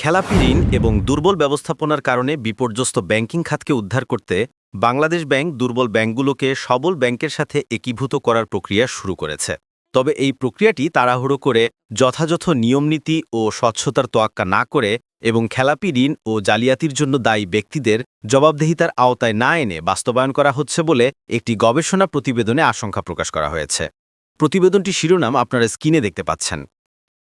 খেলাপি ঋণ এবং দুর্বল ব্যবস্থাপনার কারণে বিপর্যস্ত ব্যাংকিং খাতকে উদ্ধার করতে বাংলাদেশ ব্যাংক দুর্বল ব্যাংকগুলোকে সবল ব্যাংকের সাথে একীভূত করার প্রক্রিয়া শুরু করেছে। তবে এই প্রক্রিয়াটি তাড়াহুড়ো করে যথাযথ নিয়মনীতি ও স্বচ্ছতার তোয়াক্কা না করে এবং খেলাপি ঋণ ও জালিয়াতির জন্য দায়ী ব্যক্তিদের জবাবদেহিতার আওতায় না এনে বাস্তবায়ন করা হচ্ছে বলে একটি গবেষণা প্রতিবেদনে আশঙ্কা প্রকাশ করা হয়েছে। প্রতিবেদনটি শিরোনাম আপনারা স্ক্রিনে দেখতে পাচ্ছেন।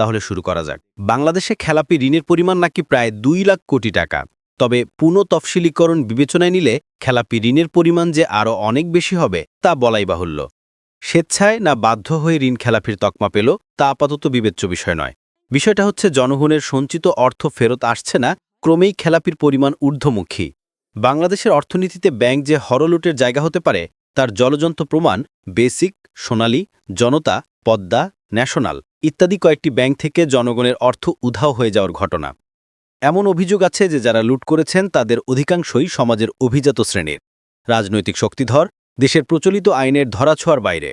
তাহলে শুরু করা যাক। বাংলাদেশে খেলাপি ঋণের পরিমাণ নাকি প্রায় দুই লাখ কোটি টাকা। তবে পুনঃ তফসিলীকরণ বিবেচনায় নিলে খেলাপি ঋণের পরিমাণ যে আরও অনেক বেশি হবে, তা বলাই বাহুল্য। স্বেচ্ছায় না বাধ্য হয়ে ঋণ খেলাপির তকমা পেল, তা আপাতত বিবেচ্য বিষয় নয়। বিষয়টা হচ্ছে জনগণের সঞ্চিত অর্থ ফেরত আসছে না, ক্রমেই খেলাপির পরিমাণ ঊর্ধ্বমুখী। বাংলাদেশের অর্থনীতিতে ব্যাংক যে হরলুটের জায়গা হতে পারে, তার জলজন্ত প্রমাণ বেসিক, সোনালী, জনতা, পদ্মা, ন্যাশনাল। ইত্যাদি কয়েকটি ব্যাংক থেকে জনগণের অর্থ উধাও হয়ে যাওয়ার ঘটনা। এমন অভিযোগ আছে যে যারা লুট করেছেন তাদের অধিকাংশই সমাজের অভিজাত শ্রেণির। রাজনৈতিক শক্তিধর, দেশের প্রচলিত আইনের ধরাছোঁয়ার বাইরে।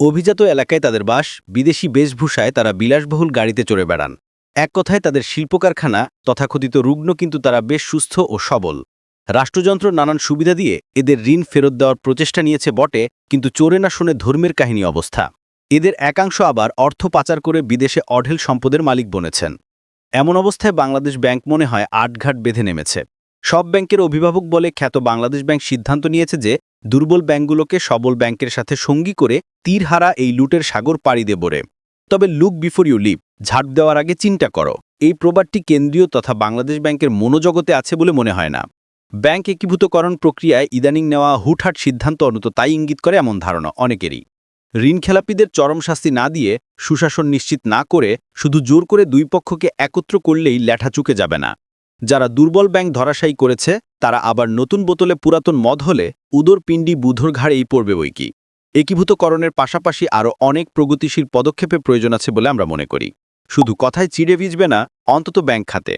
অভিজাত এলাকায় তাদের বাস, বিদেশি বেশভূষায় তারা বিলাসবহুল গাড়িতে চড়ে বেড়ান। এক কথায় তাদের শিল্পকারখানা, তথাকথিত রুগ্ন কিন্তু তারা বেশ সুস্থ ও সবল। রাষ্ট্রযন্ত্র নানান সুবিধা দিয়ে এদের ঋণ ফেরত দেওয়ার প্রচেষ্টা নিয়েছে বটে, কিন্তু চোরে না শুনে ধর্মের কাহিনী অবস্থা। এদের একাংশ আবার অর্থ পাচার করে বিদেশে অঢেল সম্পদের মালিক বনেছেন। এমন অবস্থায় বাংলাদেশ ব্যাংক মনে হয় আটঘাট বেঁধে নেমেছে। সব ব্যাংকের অভিভাবক বলে খ্যাত বাংলাদেশ ব্যাংক সিদ্ধান্ত নিয়েছে যে, দুর্বল ব্যাংকগুলোকে সবল ব্যাংকের সাথে সঙ্গী করে তীরহারা এই লুটের সাগর পাড়ি দেবরে তবে লুক বিফোর ইউ লিভ ঝাড় দেওয়ার আগে চিন্তা করো। এই প্রবাদটি কেন্দ্রীয় তথা বাংলাদেশ ব্যাংকের মনোজগতে আছে বলে মনে হয় না। ব্যাংক একীভূতকরণ প্রক্রিয়ায় ইদানিং নেওয়া হুটহাট সিদ্ধান্ত অনত তাই ইঙ্গিত করে এমন ধারণা অনেকেরই। ঋণ খেলাপিদের চরম শাস্তি না দিয়ে সুশাসন নিশ্চিত না করে শুধু জোর করে দুই পক্ষকে একত্র করলেই ল্যাঠা চুকে যাবে না। যারা দুর্বল ব্যাংক ধরাশায়ী করেছে, তারা আবার নতুন বোতলে পুরাতন মদ হলে উদর, পিণ্ডি, বুধর ঘাড়েই পড়বে বইকি একীভূতকরণের পাশাপাশি আরও অনেক প্রগতিশীল পদক্ষেপের প্রয়োজন আছে বলে আমরা মনে করি। শুধু কথায় চিড়ে ভিজবে না, অন্তত ব্যাংক খাতে।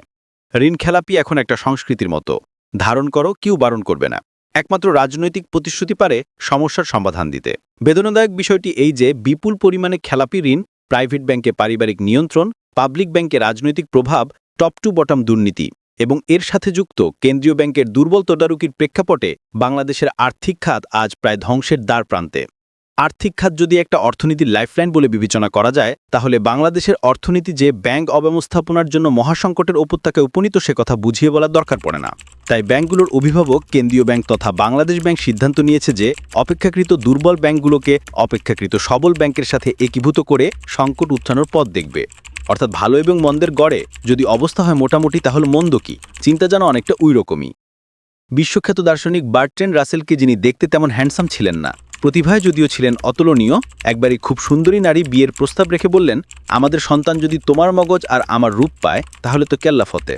ঋণ খেলাপি এখন একটা সংস্কৃতির মতো। ধারণ করো, কেউ বারণ করবে না। একমাত্র রাজনৈতিক প্রতিশ্রুতি পারে সমস্যার সমাধান দিতে। বেদনাদায়ক বিষয়টি এই যে, বিপুল পরিমাণে খেলাপি ঋণ, প্রাইভেট ব্যাংকে পারিবারিক নিয়ন্ত্রণ, পাবলিক ব্যাংকে রাজনৈতিক প্রভাব, টপ টু বটম দুর্নীতি এবং এর সাথে যুক্ত কেন্দ্রীয় ব্যাংকের দুর্বল তদারকির প্রেক্ষাপটে বাংলাদেশের আর্থিক খাত আজ প্রায় ধ্বংসের দ্বার প্রান্তে। আর্থিক খাত যদি একটা অর্থনীতির লাইফলাইন বলে বিবেচনা করা যায়, তাহলে বাংলাদেশের অর্থনীতি যে ব্যাংক অব্যবস্থাপনার জন্য মহাসংকটের উপত্যকায় উপনীত সে কথা বুঝিয়ে বলার দরকার পড়ে না। তাই ব্যাংকগুলোর অভিভাবক, কেন্দ্রীয় ব্যাংক তথা বাংলাদেশ ব্যাংক সিদ্ধান্ত নিয়েছে যে, অপেক্ষাকৃত দুর্বল ব্যাংকগুলোকে অপেক্ষাকৃত সবল ব্যাংকের সাথে একীভূত করে সংকট উত্থানোর পথ দেখবে। অর্থাৎ ভালো এবং মন্দের গড়ে যদি অবস্থা হয় মোটামুটি, তাহলে মন্দ কি? চিন্তা যেন অনেকটা ওই রকমই বিশ্বখ্যাত দার্শনিক বার্ট্রেন রাসেলকে যিনি দেখতে তেমন হ্যান্ডসাম ছিলেন না। প্রতিভায় যদিও ছিলেন অতুলনীয়, একবারই খুব সুন্দরী নারী বিয়ের প্রস্তাব রেখে বললেন, আমাদের সন্তান যদি তোমার মগজ আর আমার রূপ পায়, তাহলে তো কেল্লা ফতে।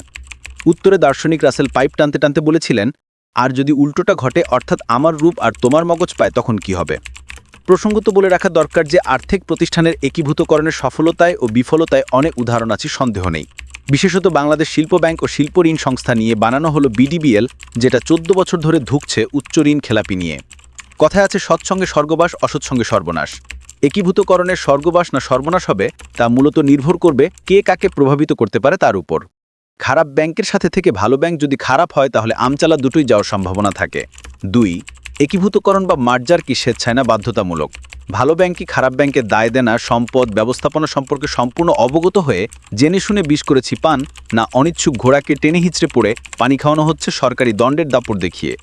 উত্তরে দার্শনিক রাসেল পাইপ টানতে টানতে বলেছিলেন, আর যদি উল্টোটা ঘটে, অর্থাৎ আমার রূপ আর তোমার মগজ পায়, তখন কি হবে? প্রসঙ্গত বলে রাখা দরকার যে, আর্থিক প্রতিষ্ঠানের একীভূতকরণের সফলতায় ও বিফলতায় অনেক উদাহরণ আছে, সন্দেহ নেই। বিশেষত বাংলাদেশ শিল্প ব্যাংক ও শিল্প ঋণ সংস্থা নিয়ে বানানো হলো বিডিবিএল, যেটা চোদ্দ বছর ধরে ধুকছে উচ্চ ঋণ খেলাপি নিয়ে। কথায় আছে সৎসঙ্গে স্বর্গবাস অসৎসঙ্গে সর্বনাশ। একীভূতকরণের স্বর্গবাস না সর্বনাশ হবে, তা মূলত নির্ভর করবে কে কাকে প্রভাবিত করতে পারে তার উপর। খারাপ ব্যাংকের সাথে থেকে ভালো ব্যাংক যদি খারাপ হয়, তাহলে আমচালা দুটোই যাওয়ার সম্ভাবনা থাকে। দুই, একীভূতকরণ বা মার্জার কি স্বেচ্ছায় না বাধ্যতামূলক? ভালো ব্যাংক কি খারাপ ব্যাংকের দায় দেনা, সম্পদ, ব্যবস্থাপনা সম্পর্কে সম্পূর্ণ অবগত হয়ে জেনে শুনে বিষ করেছি পান, না অনিচ্ছুক ঘোড়াকে টেনে হিচড়ে পড়ে পানি খাওয়ানো হচ্ছে সরকারি দণ্ডের দাপড় দেখিয়ে?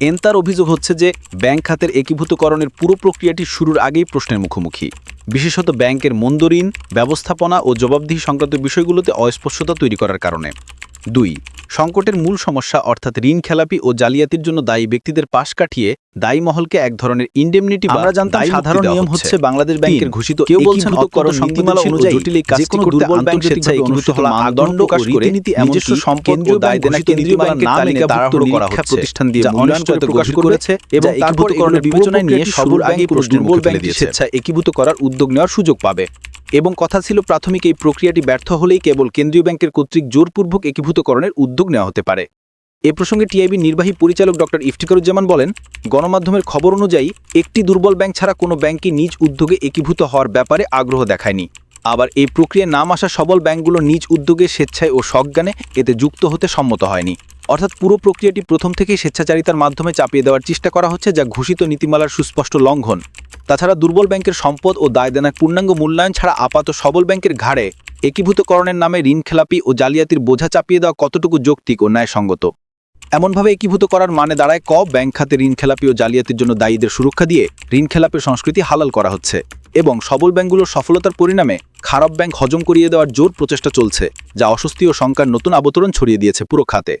এনতার অভিযোগ হচ্ছে যে ব্যাংক খাতের একীভূতকরণের পুরো প্রক্রিয়াটি শুরুর আগেই প্রশ্নের মুখোমুখি। বিশেষত ব্যাংকের মন্দ ব্যবস্থাপনা ও জবাবদিহি সংক্রান্ত বিষয়গুলোতে অস্পষ্টতা তৈরি করার কারণে। দুই সংকটের মূল সমস্যা অর্থাৎ ঋণ খেলাপি ও জালিয়াতির জন্য দায়ী ব্যক্তিদের পাশ কাটিয়ে দায়ী মহলকে এক ধরনের ইন্ডেমনিটি আমরা জানতাম সাধারণ নিয়ম হচ্ছে। বাংলাদেশ ব্যাংকের ঘোষিত কেউ বলছেন করণ নীতিমালা অনুযায়ী জটিল যে কোনো দুর্বল ব্যাংক স্বেচ্ছায় অনুষ্ঠিত মানদণ্ড প্রকাশ করে রীতিনীতি নিজস্ব সম্পদ ও দায় দেনা কেন্দ্রীয় ব্যাংকের করা হচ্ছে। প্রতিষ্ঠান দিয়ে মূল্যায়ন প্রকাশ করেছে এবং তারপর করণের বিবেচনায় নিয়ে সবুর দুর্বল ব্যাংক স্বেচ্ছায় একীভূত করার উদ্যোগ নেওয়ার সুযোগ পাবে। এবং কথা ছিল প্রাথমিক এই প্রক্রিয়াটি ব্যর্থ হলেই কেবল কেন্দ্রীয় ব্যাংকের কর্তৃক জোরপূর্বক একীভূতকরণের উদ্যোগ নেওয়া হতে পারে। এ প্রসঙ্গে টিআইবির নির্বাহী পরিচালক ডক্টর ইফতিকারুজ্জামান বলেন, গণমাধ্যমের খবর অনুযায়ী, একটি দুর্বল ব্যাংক ছাড়া কোনো ব্যাংকই নিজ উদ্যোগে একীভূত হওয়ার ব্যাপারে আগ্রহ দেখায়নি। আবার এই প্রক্রিয়ায় নাম আসা সবল ব্যাংকগুলো নিজ উদ্যোগে স্বেচ্ছায় ও সজ্ঞানে এতে যুক্ত হতে সম্মত হয়নি। অর্থাৎ পুরো প্রক্রিয়াটি প্রথম থেকেই স্বেচ্ছাচারিতার মাধ্যমে চাপিয়ে দেওয়ার চেষ্টা করা হচ্ছে, যা ঘোষিত নীতিমালার সুস্পষ্ট লঙ্ঘন। তাছাড়া দুর্বল ব্যাংকের সম্পদ ও দায় দেনার পূর্ণাঙ্গ মূল্যায়ন ছাড়া আপাত সবল ব্যাংকের ঘাড়ে একীভূতকরণের নামে ঋণ খেলাপি ও জালিয়াতির বোঝা চাপিয়ে দেওয়া কতটুকু যৌক্তিক ও ন্যায়সঙ্গত? এমনভাবে একীভূত করার মানে দাঁড়ায় ক, ব্যাংক খাতে ঋণ খেলাপি ও জালিয়াতির জন্য দায়ীদের সুরক্ষা দিয়ে ঋণ খেলাপের সংস্কৃতি হালাল করা হচ্ছে এবং সবল ব্যাংকগুলোর সফলতার পরিণামে খারাপ ব্যাংক হজম করিয়ে দেওয়ার জোর প্রচেষ্টা চলছে, যা অস্বস্তি ও শঙ্কার নতুন আবতরণ ছড়িয়ে দিয়েছে পুরো খাতে।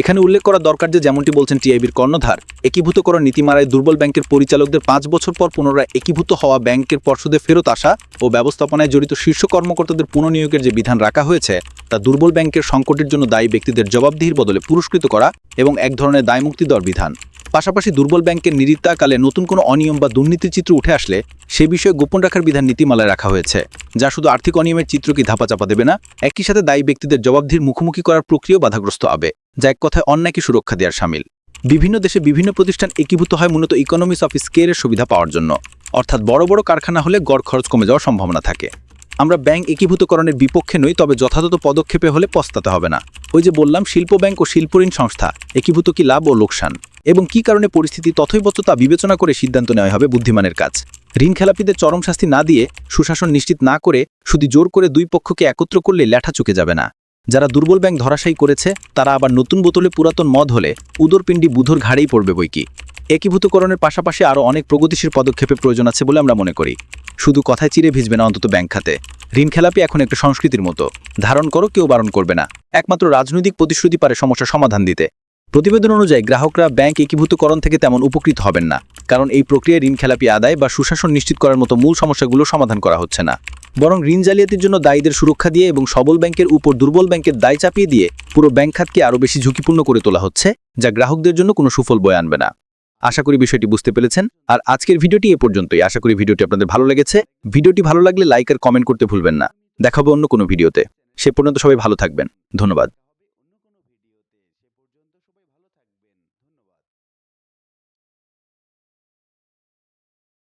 এখানে উল্লেখ করা দরকার যে যেমনটি বলছেন টিআইবির কর্ণধার, একীভূতকরণ নীতিমালায় দুর্বল ব্যাংকের পরিচালকদের পাঁচ বছর পর পুনরায় একীভূত হওয়া ব্যাংকের পর্ষদে ফেরত আসা ও ব্যবস্থাপনায় জড়িত শীর্ষ কর্মকর্তাদের পুনঃনিয়োগের যে বিধান রাখা হয়েছে, তা দুর্বল ব্যাংকের সংকটের জন্য দায়ী ব্যক্তিদের জবাবদিহির বদলে পুরস্কৃত করা এবং এক ধরনের দায়মুক্তি দেওয়ার বিধান। পাশাপাশি দুর্বল ব্যাংকের নিরিত্তাকালে নতুন কোনো অনিয়ম বা দুর্নীতির চিত্র উঠে আসলে সে বিষয়ে গোপন রাখার বিধান নীতিমালায় রাখা হয়েছে, যা শুধু আর্থিক অনিয়মের চিত্রকে ধাপাচাপা দেবে না, একই সাথে দায়ী ব্যক্তিদের জবাবদিহির মুখোমুখি করার প্রক্রিয়াও বাধাগ্রস্ত হবে। যা এক কথায় অন্যায়কে সুরক্ষা দেওয়ার সামিল। বিভিন্ন দেশে বিভিন্ন প্রতিষ্ঠান একীভূত হয় মূলত ইকোনমিক্স অফ স্কেলের সুবিধা পাওয়ার জন্য। অর্থাৎ বড় বড় কারখানা হলে গড় খরচ কমে যাওয়ার সম্ভাবনা থাকে। আমরা ব্যাংক একীভূতকরণের বিপক্ষে নই, তবে যথাযথ পদক্ষেপে হলে পস্তাতে হবে না। ওই যে বললাম, শিল্প ব্যাংক ও শিল্পঋণ সংস্থা, একীভূত কি লাভ ও লোকসান? এবং কি কারণে পরিস্থিতি তথৈবচ তা বিবেচনা করে সিদ্ধান্ত নেওয়া হবে বুদ্ধিমানের কাজ। ঋণ খেলাপিদের চরম শাস্তি না দিয়ে সুশাসন নিশ্চিত না করে শুধু জোর করে দুই পক্ষকে একত্র করলে ল্যাঠা চুকে যাবে না। যারা দুর্বল ব্যাংক ধরাশায়ী করেছে, তারা আবার নতুন বোতলে পুরাতন মদ হলে উদরপিণ্ডি বুধর ঘাড়েই পড়বে বইকি একীভূতকরণের পাশাপাশি আরও অনেক প্রগতিশীল পদক্ষেপের প্রয়োজন আছে বলে আমরা মনে করি। শুধু কথায় চিরে ভিজবে না, অন্তত ব্যাংক খাতে। ঋণ খেলাপি এখন একটা সংস্কৃতির মতো। ধারণ করো, কেউ বারণ করবে না। একমাত্র রাজনৈতিক প্রতিশ্রুতি পারে সমস্যা সমাধান দিতে। প্রতিবেদন অনুযায়ী গ্রাহকরা ব্যাংক একীভূতকরণ থেকে তেমন উপকৃত হবেন না, কারণ এই প্রক্রিয়ায় ঋণ খেলাপি আদায় বা সুশাসন নিশ্চিত করার মতো মূল সমস্যাগুলো সমাধান করা হচ্ছে না। বরং ঋণ জালিয়াতির জন্য দায়ীদের সুরক্ষা দিয়ে এবং সবল ব্যাংকের উপর দুর্বল ব্যাংকের দায় চাপিয়ে দিয়ে পুরো ব্যাংক খাতকে আরও বেশি ঝুঁকিপূর্ণ করে তোলা হচ্ছে, যা গ্রাহকদের জন্য কোনো সুফল বয়ে আনবে না। আশা করি বিষয়টি বুঝতে পেরেছেন। আর আজকের ভিডিওটি এ পর্যন্তই। আশা করি ভিডিওটি আপনাদের ভালো লেগেছে। ভিডিওটি ভালো লাগলে লাইক আর কমেন্ট করতে ভুলবেন না। দেখাবো অন্য কোনো ভিডিওতে। সে পর্যন্ত সবাই ভালো থাকবেন। ধন্যবাদ।